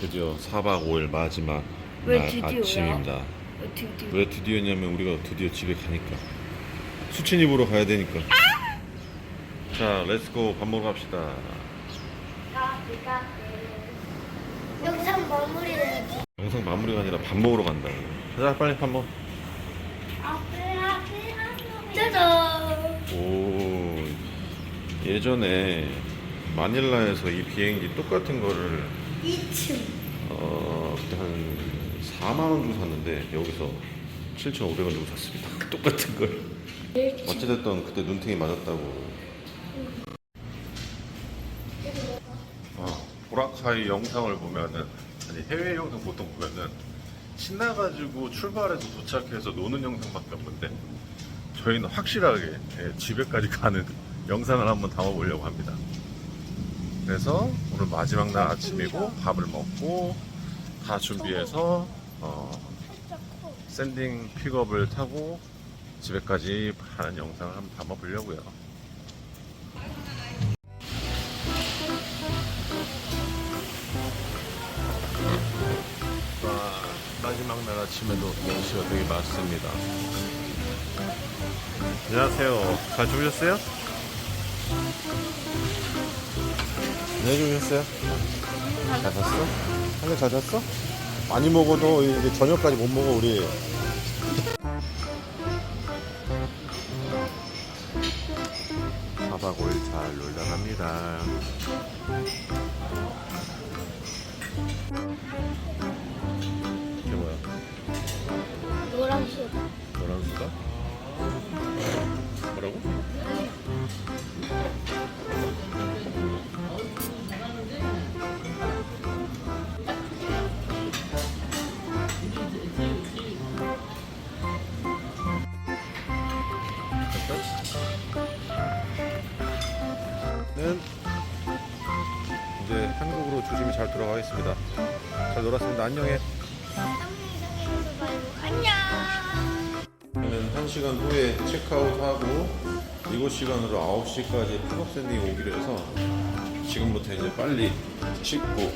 드디어 4박 5일 마지막 왜 날 드디어야? 아침입니다. 드디어. 왜 드디어냐면 우리가 드디어 집에 가니까 수친이 보러 가야 되니까. 자, 렛츠고 밥 먹으러 갑시다. 영상 마무리해야지. 영상 마무리가 아니라 밥 먹으러 간다. 자, 빨리 밥 먹. 짜잔. 오, 예전에 마닐라에서 이 비행기 똑같은 거를 2층. 어, 그때 한 4만 원 주고 샀는데 여기서 7,500원 주고 샀습니다. 똑같은 걸. 어찌됐든 그때 눈탱이 맞았다고. 어, 보라카이 영상을 보면은 아니 해외 영상 보통 보면은 신나가지고 출발해서 도착해서 노는 영상밖에 없는데 저희는 확실하게 예, 집에까지 가는 영상을 한번 담아보려고 합니다. 그래서 오늘 마지막 날 아침이고 밥을 먹고 다 준비해서 어, 샌딩 픽업을 타고 집에까지 가는 영상을 한번 담아보려고요. 와, 마지막 날 아침에도 날씨가 되게 맑습니다. 안녕하세요. 잘 주무셨어요? 네, 주무셨어요? 잘 잤어? 한개 잘 잤어? 많이 먹어도 이제 저녁까지 못 먹어, 우리. 4박 5일 잘 놀다 갑니다. 이게 뭐야? 노란색. 노란 수다? 뭐라고? 놀았습니다. 안녕해. 안녕. 저는 1시간 후에 체크아웃하고 이곳 시간으로 9시까지 픽업 샌딩 오기로 해서 지금부터 이제 빨리 씻고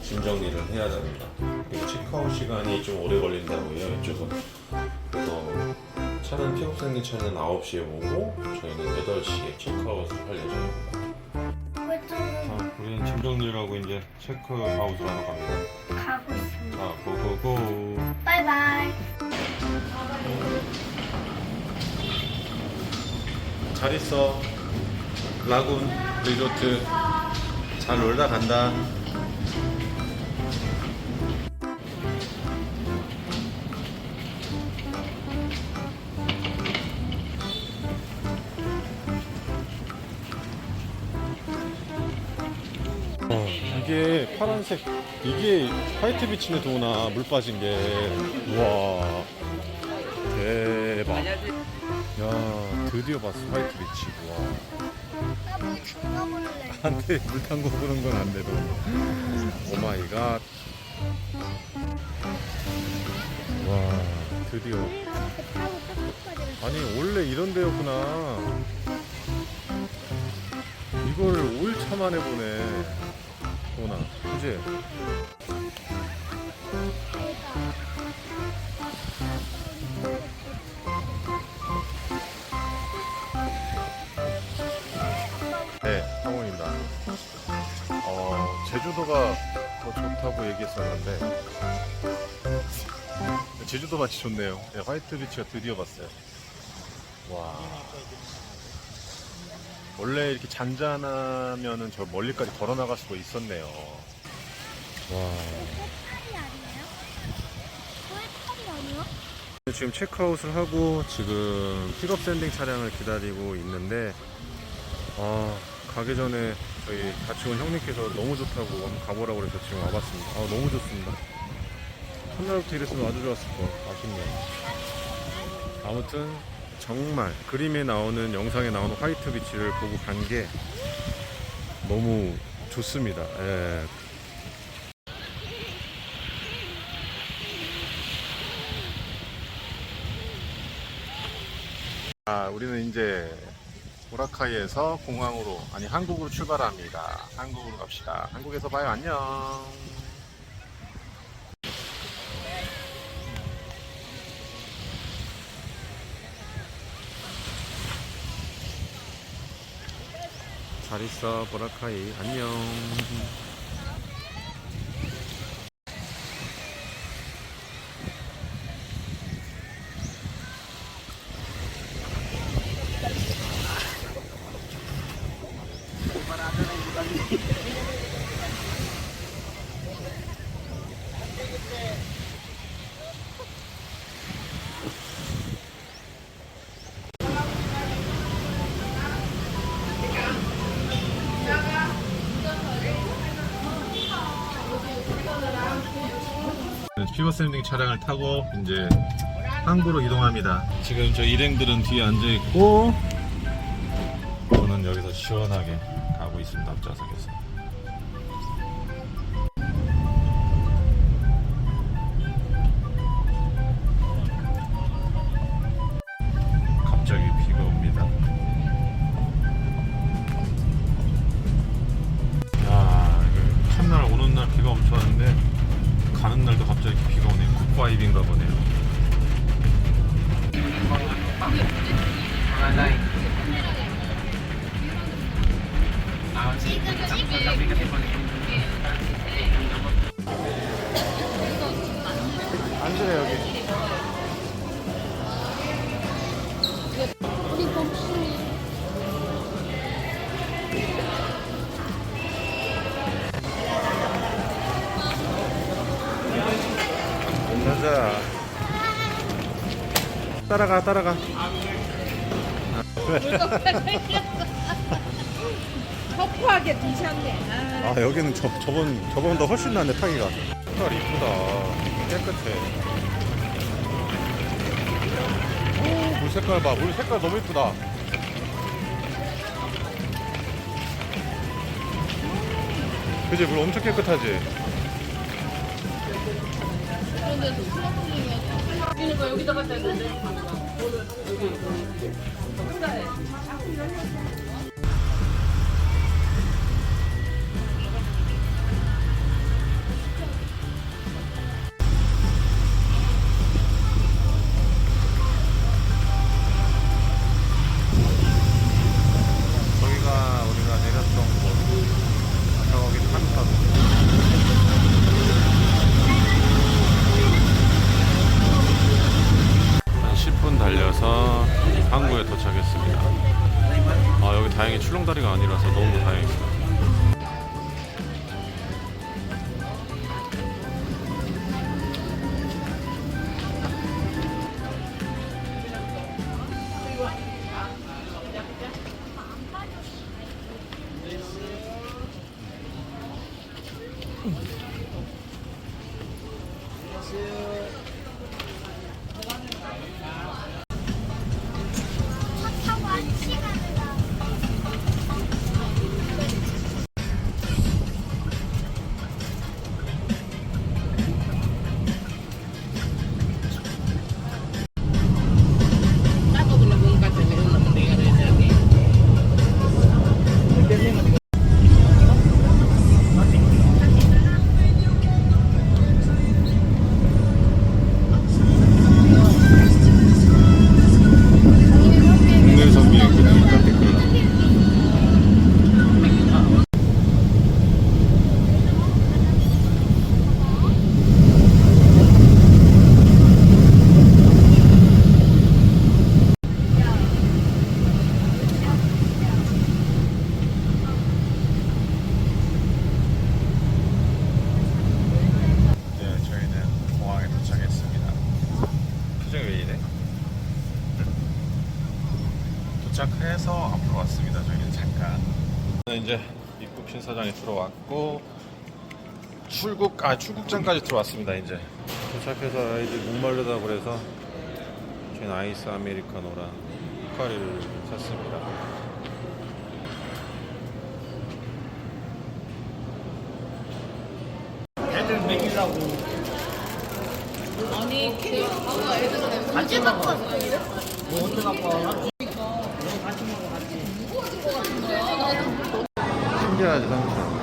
짐 정리를 해야 됩니다. 체크아웃 시간이 좀 오래 걸린다고요, 이쪽은. 그래서 차는 픽업 샌딩 차는 9시에 오고 저희는 8시에 체크아웃을 할 예정입니다. 하고 이제 체크아웃을 하러 갑니다. 가고 있습니다. 자, 고고고. 바이바이. 잘 있어. 라군 리조트 잘 놀다 간다. 이게 파란색 이게 화이트 비치네 도나 물 빠진 게. 우와. 대박. 야 드디어 봤어 화이트 비치. 와. 나물 담가볼래. 안돼 물 담고 그런 건안 돼도 오마이 갓 와 드디어. 타고 끝까지 아니 원래 이런 데였구나. 이걸 5일차 만에 보네 도나 그지? 네, 상호입니다. 어, 제주도가 더 좋다고 얘기했었는데 제주도 맛이 좋네요. 네, 화이트 비치가 드디어 봤어요. 와. 원래 이렇게 잔잔하면은 저 멀리까지 걸어 나갈 수가 있었네요. 와. 아니에요? 지금 체크아웃을 하고 지금 픽업 샌딩 차량을 기다리고 있는데 아 가기 전에 저희 같이 온 형님께서 너무 좋다고 한번 가보라고 그래서 지금 와봤습니다. 아 너무 좋습니다. 첫날부터 이랬으면 아주 좋았을 거 아쉽네요. 아무튼 정말 그림에 나오는 영상에 나오는 화이트 비치를 보고 간 게 너무 좋습니다. 예. 아, 우리는 이제 보라카이에서 공항으로 아니 한국으로 출발합니다. 한국으로 갑시다. 한국에서 봐요. 안녕. 잘 있어 보라카이 안녕. 피버 샌딩 차량을 타고 이제 항구로 이동합니다. 지금 저 일행들은 뒤에 앉아 있고 저는 여기서 시원하게 가고 있습니다. 앞좌석에서. 앉으래 여기. 우리 가자. 따라가 따라가. 터프하게 드셨네. 아, 아 여기는 저, 저번 저번보다 훨씬 낫네 타기가. 색깔 이쁘다. 깨끗해. 물 색깔 봐. 물 색깔 너무 이쁘다. 그지 물 엄청 깨끗하지. 이거 여기다 갖다 놨는데. 저기 입국 심사장에 들어왔고 출국 아 출국장까지 들어왔습니다. 이제 도착해서 아이들 목마르다 그래서 저희는 아이스 아메리카노랑 포카리를 샀습니다. 아니, 걔 언제 갖고 왔어요? 신기하지 삼촌. 맞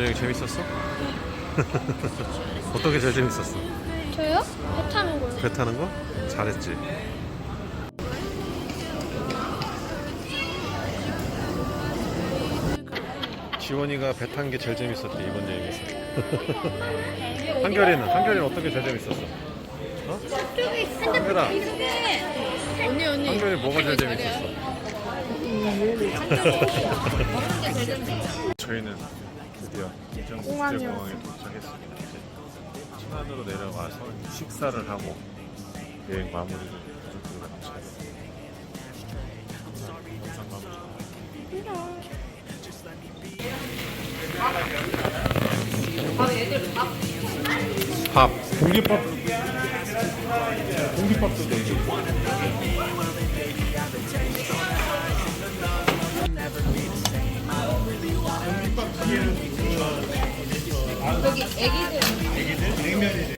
어떤 게 제일 재밌었어? 저요? 배 타는 거요. 배 타는 거? 잘했지. 지원이가 배 탄 게 제일 재밌었대 이번 여행에서. 한결이는 한결이는 어떤 게 제일 재밌었어? 저쪽에 있어. 한결아, 언니 언니. 한결이 뭐가 제일 재밌었어? 저희는 드디어 인천국제공항에 도착했습니다. 이제 천안으로 내려가서 식사를 하고 여행 마무리를 같이 하겠습니다. 영상 마무리. 밥. 공깃밥. 공깃밥도 되게. 여기 애기들. 애기들 냉면이래.